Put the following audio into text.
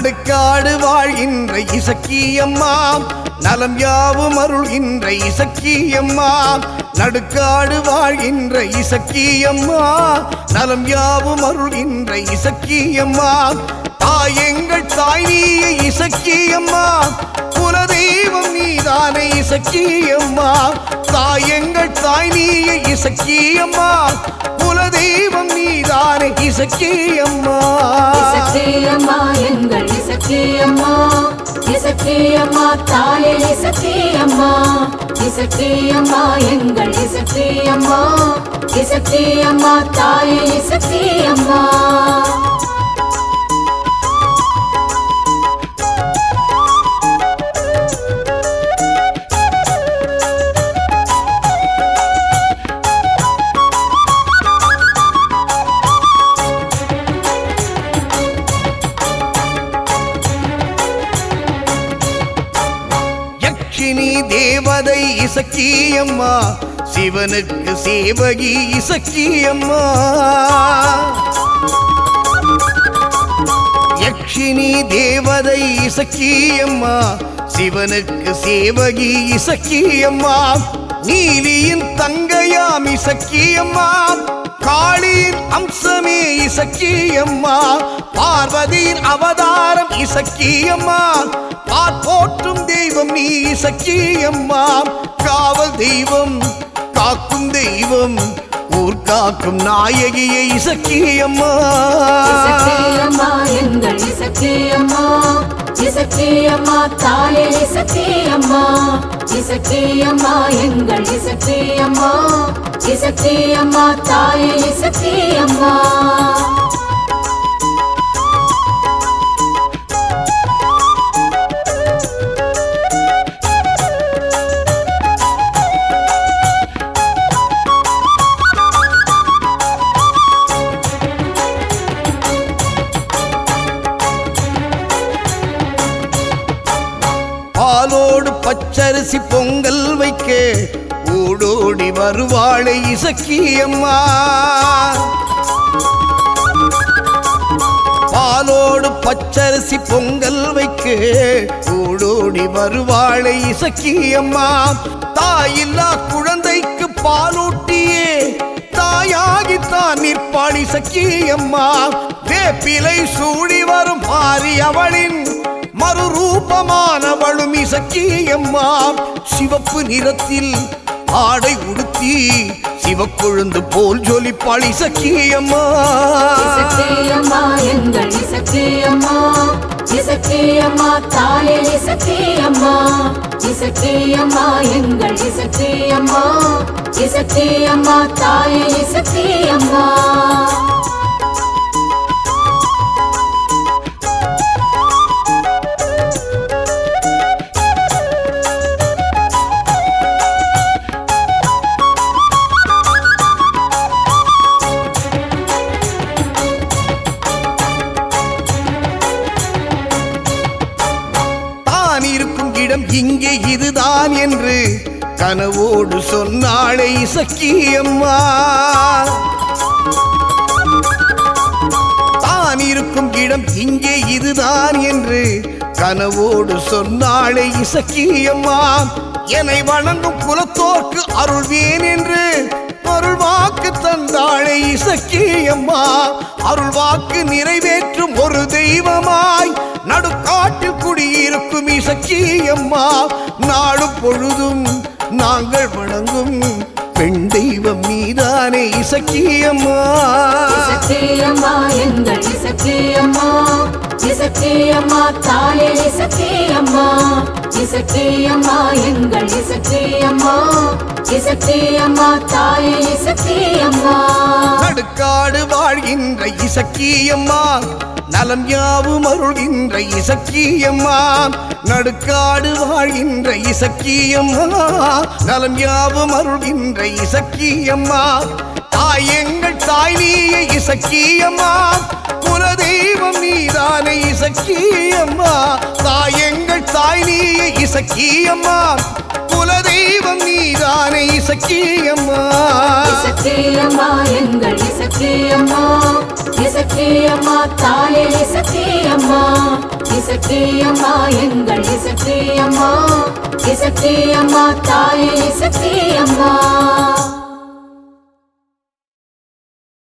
நடுக்காடு வாழ்கின்ற இசக்கியம்மா நலம் யாவும் அருள்கின்ற இசக்கியம்மா. நடுக்காடு வாழ்கின்ற இசக்கியம்மா. நலம் யாவும் அருள்கின்ற இசக்கியம்மா. தாய் எங்கள் தாய் நீய இசக்கியம்மா. குலதெய்வம் நீதானே இசக்கியம்மா. தாய் எங்கள் தாய் நீய இசக்கியம்மா. குலதெய்வம் நீதானே இசக்கியம்மா. இசக்கியம்மா எங்கள் இசக்கியம்மா. இசக்கியம்மா தாயே இசக்கியம்மா. இசக்கியம்மா எங்கள் இசக்கியம்மா. இசக்கியம்மா தாயே இசக்கியம்மா. இசக்கியம்மா. சிவனுக்கு சேவகி இசக்கியம்மா. யக்ஷினி தேவதை இசக்கியம்மா. சிவனுக்கு சேவகி இசக்கியம்மா. நீலியின் தங்கையாம் இசக்கியம்மா. காளியின் அம்சமே இசக்கியம்மா. பார்வதியின் அவதாரம் இசக்கியம்மா. பார்ப்போற்றும் தெய்வம் நீ இசக்கியம்மா காவல் தெய்வம் காக்கும் தெய்வம். ஊர் காக்கும் நாயகியை இசக்கியம்மா இசக்கியம்மா எங்கள் இசக்கியம்மா இசக்கியம்மா தாயே இசக்கியம்மா இசக்கியம்மா எங்கள் இசக்கியம்மா இசக்கியம்மா தாயே இசக்கியம்மா பச்சரிசி பொங்கல் வைக்க ஓடோடி வருவாளை இசக்கியம்மா. பாலோடு பச்சரிசி பொங்கல் வைக்க ஓடோடி வருவாளை இசக்கியம்மா. தாயில்லா குழந்தைக்கு பாலூட்டியே தாயாகித்தான் நிற்பாளி சக்கியம்மா வேப்பிலை சூடி வரும் மாறி அவளின் ரூபமானவளும் இசக்கி அம்மா சிவப்பு நிறத்தில் ஆடை உடுத்தி சிவக்கொழுந்து போல் ஜொலிப்பாள் இசக்கி அம்மா எங்கள் இசக்கியம்மா இசக்கியம்மா தாயே இசக்கியம்மா இசக்கியம்மா எங்கள் இசக்கியம்மா இசக்கியம்மா தாயே இசக்கியம்மா இருக்கும் இடம் இங்கே இதுதான் என்று கனவோடு சொன்னாளே இசக்கியம்மா. தான் இருக்கும் இடம் இங்கே இதுதான் என்று கனவோடு சொன்னாளே இசக்கியம்மா. என்னை வணங்கும் குலத்தோர்க்கு அருள்வேன் என்று அருள் வாக்கு தந்தாளே இசக்கியம்மா. அருள் வாக்கு நிறைவேற்றும் ஒரு தெய்வமா. இருக்கும் இசக்கி அம்மா. நாளும் பொழுதும் நாங்கள் வணங்கும் பெண் தெய்வம் நீதானே இசக்கி அம்மா. இசக்கி அம்மா தாயே இசக்கி அம்மா. இசக்கியம்மா எங்கள் இசக்கியம்மா. இசக்கியம்மா தாயே இசக்கியம்மா. நடுக்காடு வாழ்கின்ற இசக்கியம்மா. நலம் யாவும் அருள்கின்ற இசக்கியம்மா. நடுக்காடு வாழ்கின்ற இசக்கியம்மா. நலம் யாவும் அருள்கின்ற இசக்கியம்மா. தாய் எங்கள் தாய் நீ நீய இசக்கியம்மா. குலதெய்வம் நீதானே இசக்கியம்மா. தாயங்கள் தாய் நீய இசக்கியம்மா. குலதெய்வம் நீதானே இசக்கியம்மா. இசக்கியம்மா எங்கள் இசக்கியம்மா. இசக்கியம்மா தாயே இசக்கியம்மா. இசக்கியம்மா எங்கள் இசக்கியம்மா. இசக்கியம்மா தாயே இசக்கியம்மா.